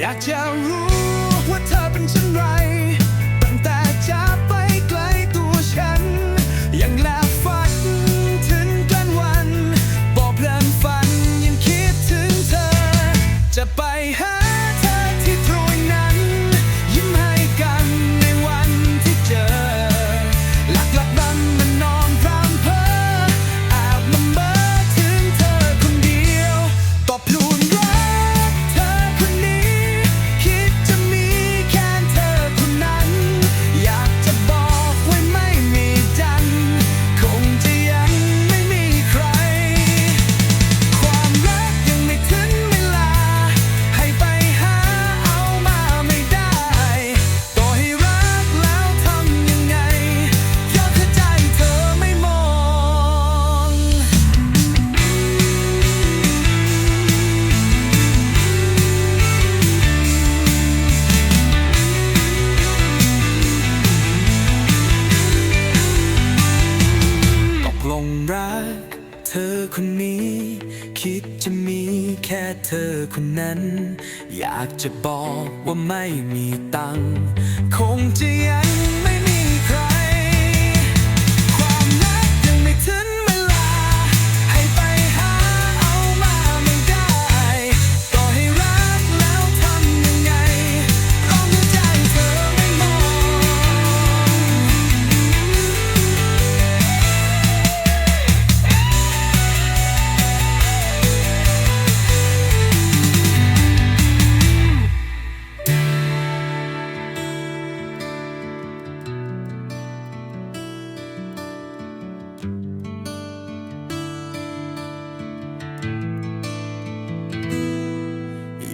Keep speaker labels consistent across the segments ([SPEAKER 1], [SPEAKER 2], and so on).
[SPEAKER 1] อยากจะรู้ว่าเธอเป็นเช่นไรตั้งแต่จาก รัก เธอคนนี้ คิดจะมีแค่เธอคนนั้น อยากจะบอกว่าไม่มีตังคงจะยัง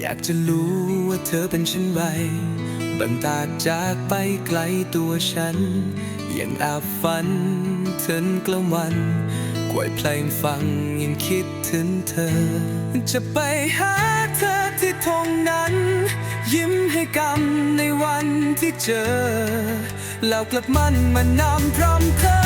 [SPEAKER 1] อยากจะรู้ว่าเธอเป็นเช่นไรบังตาจากไปไกลตัวฉัน ยังแอบฝันถึงกลางวันกวยเพลงฟังยังคิดถึงเธอ จะไปหาเธอที่ทงนั้น ยิ้มให้กันในวันที่เจอ แล้วกลับมันมานำพร้อมเธอ